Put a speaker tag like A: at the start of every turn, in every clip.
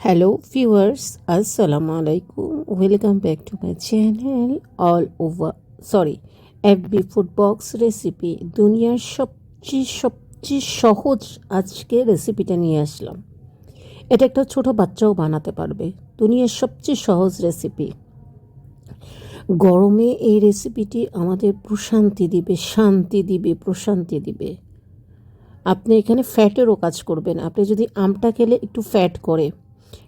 A: Hello viewers আসসালামু আলাইকুম welcome back to my channel all over sorry FB food box recipe দুনিয়ার সবচেয়ে সবচেয়ে সহজ আজকে রেসিপিটা নিয়ে আসলাম। এটা একটা ছোট বাচ্চাও বানাতে পারবে। দুনিয়ার সবচেয়ে সহজ রেসিপি গরমে এই রেসিপিটি আমাদের প্রশান্তি দিবে, শান্তি দিবে, প্রশান্তি দিবে। আপনি এখানে ফ্যাটেরও কাজ করবেন। আপনি যদি আমটা খেলে একটু ফ্যাট করে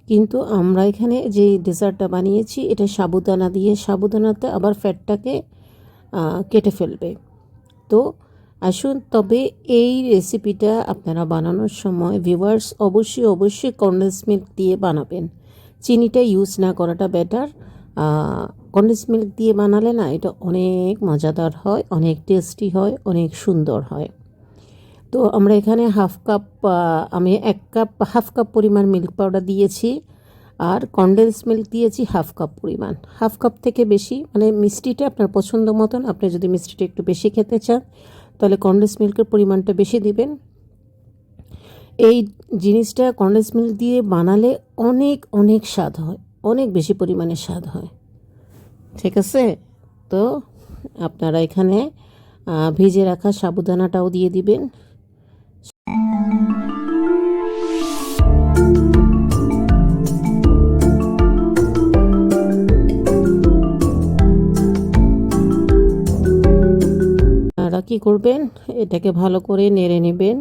A: কিন্তু আমরা এখানে যে ডেজার্টটা বানিয়েছি, এটা সাবুদানা দিয়ে, সাবুদানাতে আবার ফ্যাটটাকে কেটে ফেলবে। তো আসুন, তবে এই রেসিপিটা আপনারা বানানোর সময় ভিউয়ার্স অবশ্যই অবশ্যই কন্ডেন্স মিল্ক দিয়ে বানাবেন। চিনিটা ইউজ না করাটা বেটার কন্ডেন্স মিল্ক দিয়ে বানালে না, এটা অনেক মজাদার হয়, অনেক টেস্টি হয়, অনেক সুন্দর হয়। তো আমরা এখানে হাফ কাপ আমি এক কাপ, হাফ কাপ পরিমাণ মিল্ক পাউডার দিয়েছি আর কনডেন্স মিল্ক দিয়েছি হাফ কাপ পরিমাণ। হাফ কাপ থেকে বেশি মানে মিষ্টিটা আপনার পছন্দ মতন, আপনি যদি মিষ্টিটা একটু বেশি খেতে চান, তাহলে কনডেন্স মিল্কের পরিমাণটা বেশি দিবেন। এই জিনিসটা কনডেন্স মিল্ক দিয়ে বানালে অনেক অনেক স্বাদ হয়, অনেক বেশি পরিমাণে স্বাদ হয়। ঠিক আছে? তো আপনারা এখানে ভিজে রাখা সাবুদানাটাও দিয়ে দিবেন। কী করবেন? এটাকে ভালো করে নেড়ে নেবেন।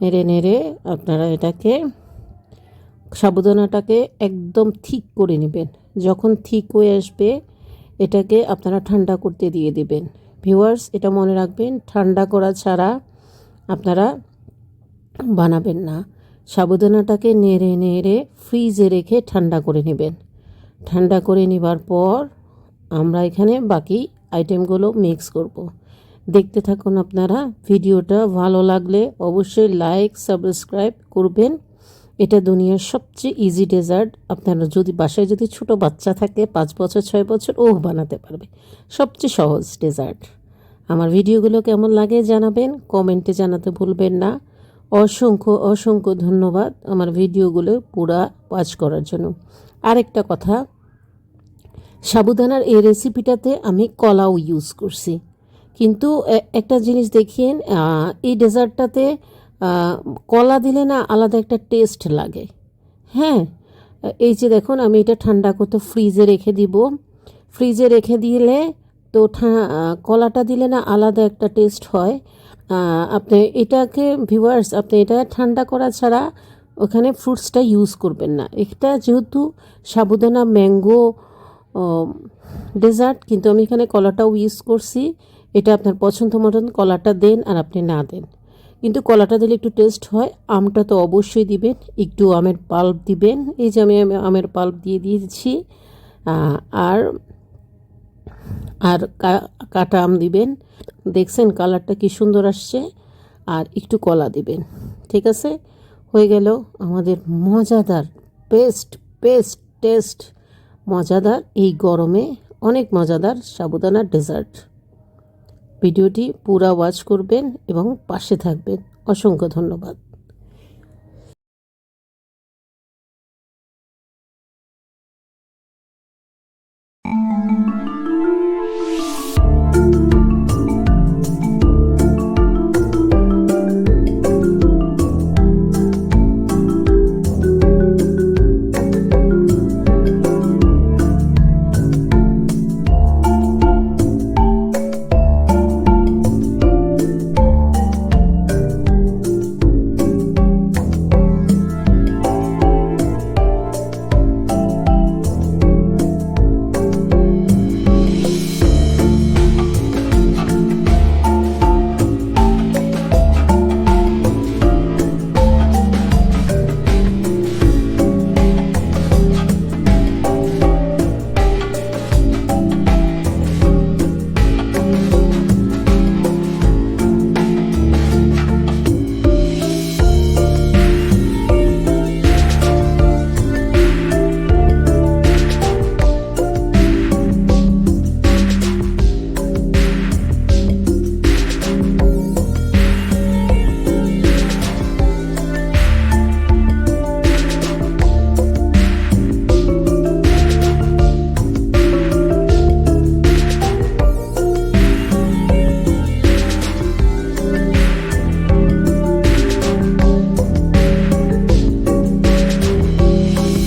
A: নেড়ে নেড়ে আপনারা এটাকে সাবুদানাটাকে একদম ঠিক করে নেবেন। যখন ঠিক হয়ে আসবে, এটাকে আপনারা ঠান্ডা করতে দিয়ে দেবেন। ভিউয়ার্স, এটা মনে রাখবেন, ঠান্ডা করা ছাড়া আপনারা বানাবেন না। সাবুদানাটাকে নেড়ে নেড়ে ফ্রিজে রেখে ঠান্ডা করে নেবেন। ঠান্ডা করে নেবার পর আমরা এখানে বাকি আইটেমগুলো মিক্স করব। দেখতে থাকুন আপনারা। ভিডিওটা ভালো লাগলে অবশ্যই লাইক সাবস্ক্রাইব করবেন। এটা দুনিয়ার সবচেয়ে ইজি ডেজার্ট আপনারা যদি বাসায় যদি ছোট বাচ্চা থাকে, পাঁচ বছর, ছয় বছর ও বানাতে পারবে। সবচেয়ে সহজ ডেজার্ট আমার ভিডিওগুলো কেমন লাগে জানাবেন। কমেন্টে জানাতে ভুলবেন না। অসংখ্য অসংখ্য ধন্যবাদ আমার ভিডিওগুলো পুরা ওয়াচ করার জন্য। আরেকটা কথা, সাবুদানার এই রেসিপিটাতে আমি কলাও ইউজ করছি। কিন্তু একটা জিনিস দেখিয়েন এই ডেজার্টটাতে কলা দিলে না আলাদা একটা টেস্ট লাগে। হ্যাঁ এই যে দেখুন, আমি এটা ঠান্ডা করতে ফ্রিজে রেখে দিব। ফ্রিজে রেখে দিলে তো কলাটা দিলে না আলাদা একটা টেস্ট হয়। আপনি এটাকে, ভিউয়ার্স, আপনি এটা ঠান্ডা করা ছাড়া ওখানে ফ্রুটসটা ইউজ করবেন না। এটা যেহেতু সাবুদানা, ম্যাঙ্গো ডেজার্ট, কিন্তু আমি এখানে কলাটাও ইউজ করছি। এটা আপনার পছন্দ মতন কলাটা দেন আর আপনি না দেন। কিন্তু কলাটা দিলে একটু টেস্ট হয়, আমটা তো অবশ্যই দিবেন, একটু আমের পাল্প দিবেন। এই যে আমি আমি আমের পাল্প দিয়ে দিয়েছি আর আর কাটা আম দিবেন। দেখছেন কালারটা কি সুন্দর আসছে, আর একটু কলা দিবেন। ঠিক আছে? হয়ে গেল আমাদের মজাদার বেস্ট বেস্ট টেস্ট মজাদার এই গরমে অনেক মজাদার সাবুদানার ডেজার্ট ভিডিওটি পুরা ওয়াচ করবেন এবং পাশে থাকবেন। অসংখ্য ধন্যবাদ।